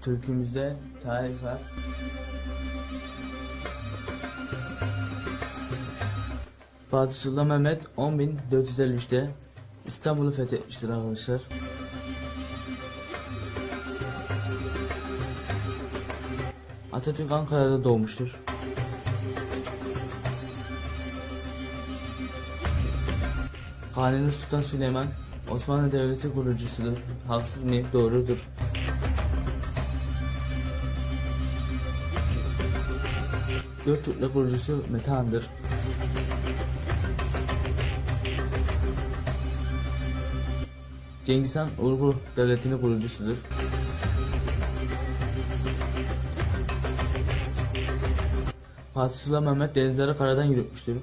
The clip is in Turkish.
Türkümüzde tarih var. Fatih Sultan Mehmet 10.453'te İstanbul'u fethetmiştir arkadaşlar. Atatürk Ankara'da doğmuştur. Kanuni Sultan Süleyman Osmanlı Devleti kurucusudur. Haksız mıyım? Doğrudur. Göktürk'le kurucusu Metehan'dır. Cengiz Han Uygur Devleti'nin kurucusudur. Fatih Sultan Mehmet denizleri karadan yürütmüştür.